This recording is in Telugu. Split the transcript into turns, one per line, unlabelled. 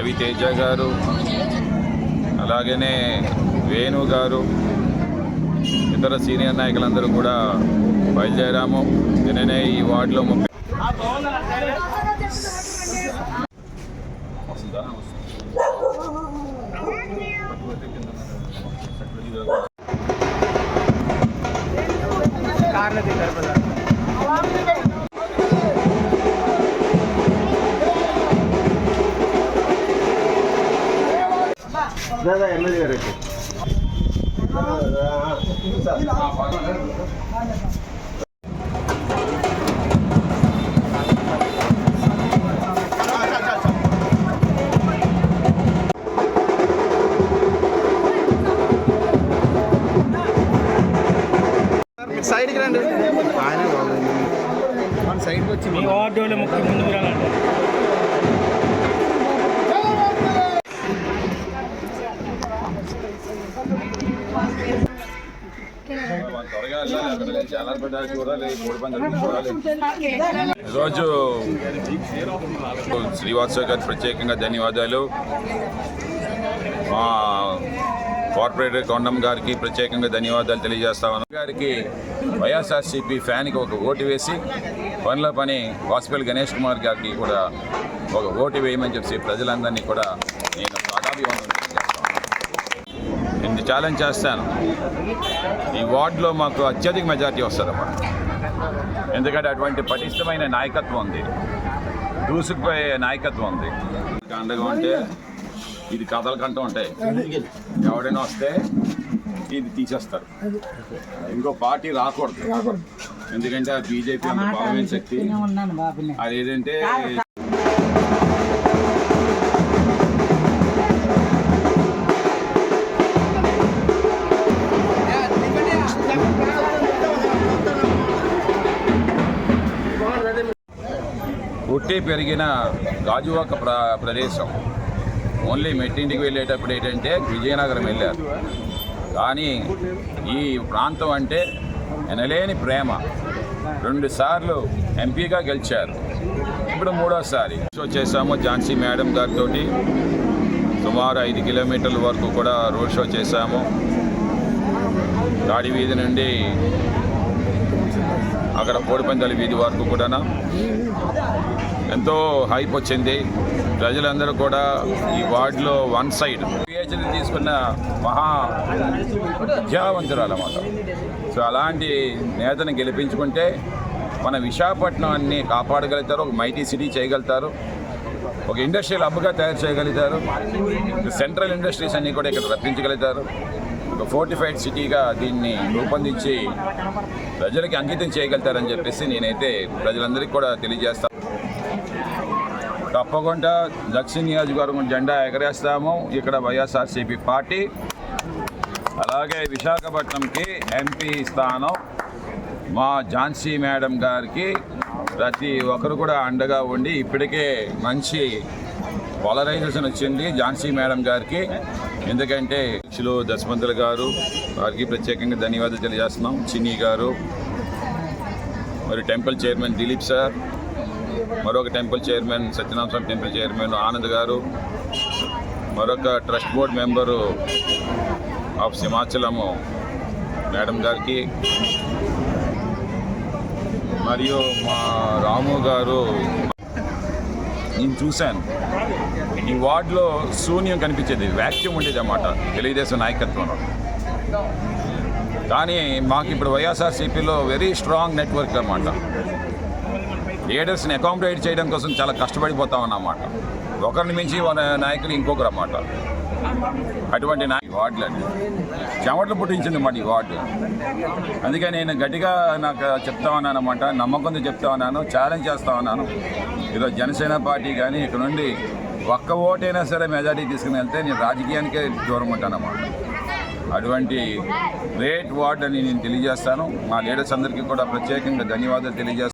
గారు అలాగనే వేణు గారు ఇతర సీనియర్ నాయకులందరూ కూడా బయలుదేరాము. నిన్ననే ఈ వార్డులో ముప్పై
కార్లో తింటారు కదా దాదా ఎమ్మెల్యే గారు వచ్చి సైడ్కి రండి ఆయన మన సైడ్కి వచ్చి
మీ వార్డు వాళ్ళు ముఖ్య ముందుకు రాలండి
ఈరోజు శ్రీవాత్సవ్ గారికి ప్రత్యేకంగా ధన్యవాదాలు. మా కార్పొరేటర్ కొండం గారికి ప్రత్యేకంగా ధన్యవాదాలు తెలియజేస్తామని గారికి వైఎస్ఆర్సీపీ ఫ్యాన్కి ఒక ఓటు వేసి పనిలో పని వాసుపల్లి గణేష్ కుమార్ గారికి కూడా ఒక ఓటు వేయమని చెప్పి ప్రజలందరినీ కూడా నేను పాదాభివందనం నేను ఛాలెంజ్ చేస్తాను? ఈ వార్డులో మాకు అత్యధిక మెజార్టీ వస్తుంది అన్నమాట. ఎందుకంటే అటువంటి పటిష్టమైన నాయకత్వం ఉంది. దూసుకుపోయే నాయకత్వం ఉంది. అండగా ఉంటే ఇది కథల కంటూ ఉంటాయి. ఎవడైనా వస్తే ఇది తీసేస్తారు. ఇంకో పార్టీ రాకూడదు. ఎందుకంటే ఆ బీజేపీ బలమైన శక్తి. అది పుట్టి పెరిగిన గాజువాక ప్ర ప్రదేశం. ఓన్లీ మెట్టింటికి వెళ్ళేటప్పుడు ఏంటంటే విజయనగరం వెళ్ళారు. కానీ ఈ ప్రాంతం అంటే ఎనలేని ప్రేమ. రెండు సార్లు ఎంపీగా గెలిచారు. ఇప్పుడు మూడోసారి. షో చేశాము ఝాన్సీ మేడం గారితో సుమారు ఐదు కిలోమీటర్ల వరకు కూడా రోడ్ షో చేశాము. గాడి వీధి నుండి అక్కడ కోడిపందాల వీధి వరకు కూడా ఎంతో హైప్ వచ్చింది. ప్రజలందరూ కూడా ఈ వార్డులో వన్ సైడ్. పిహెచ్డి తీసుకున్న మహా విద్యావంతురాలు అన్నమాట. సో అలాంటి నేతను గెలిపించుకుంటే మన విశాఖపట్నాన్ని కాపాడగలుగుతారు ఒక మైటీ సిటీ చేయగలుగుతారు ఒక ఇండస్ట్రియల్ హబ్గా తయారు చేయగలుగుతారు సెంట్రల్ ఇండస్ట్రీస్ అన్నీ కూడా ఇక్కడ రప్పించగలుగుతారు. ఒక ఫోర్టిఫైడ్ సిటీగా దీన్ని రూపొందించి ప్రజలకి అంకితం చేయగలుగుతారని చెప్పేసి నేనైతే ప్రజలందరికీ కూడా తెలియజేస్తాను తప్పకుండా దక్షిణ నియోజకవర్గం జెండా ఎగరేస్తాము. ఇక్కడ వైఎస్ఆర్సీపీ పార్టీ అలాగే విశాఖపట్నంకి ఎంపీ స్థానం మా ఝాన్సీ మేడం గారికి. ప్రతి ఒక్కరు కూడా అండగా ఉండి ఇప్పటికే మంచి పోలరైజేషన్ వచ్చింది ఝాన్సీ మేడం గారికి. ఎందుకంటే అధ్యక్షులు దశమంతులు గారు వారికి ప్రత్యేకంగా ధన్యవాదాలు తెలియజేస్తున్నాం. చిన్ని గారు మరి టెంపుల్ చైర్మన్ దిలీప్ సార్ మరొక temple chairman Satyanarayana Swamy temple chairman Anand garu మరొక trust board member of Simhachalam madam గారికి మరియు మా రాము గారు. నేను చూశాను. ఈ వార్డులో శూన్యం కనిపించేది వ్యాక్యూమ్ ఉండేది అన్నమాట తెలుగుదేశం నాయకత్వంలో. కానీ మాకు ఇప్పుడు వైఎస్ఆర్సీపీలో వెరీ స్ట్రాంగ్ నెట్వర్క్ అన్నమాట. లీడర్స్ని అకామిడేట్ చేయడం కోసం చాలా కష్టపడిపోతా ఉన్నమాట ఒకరిని మించి నాయకులు ఇంకొకరు అన్నమాట. అటువంటి నా వార్డులు అండి. చెమటలు పుట్టించింది మాట ఈ వార్డు. అందుకే నేను గట్టిగా నాకు చెప్తా ఉన్నాను అనమాట నమ్మకంతో చెప్తా ఉన్నాను ఛాలెంజ్ చేస్తా ఉన్నాను. ఈరోజు జనసేన పార్టీ కానీ ఇక్కడ నుండి ఒక్క ఓటైనా సరే మెజారిటీ తీసుకుని వెళ్తే నేను రాజకీయానికే దూరం ఉంటానమాట అటువంటి గ్రేట్ వార్డ్ అని నేను తెలియజేస్తాను. మా లీడర్స్ అందరికీ కూడా ప్రత్యేకంగా ధన్యవాదాలు తెలియజేస్తాను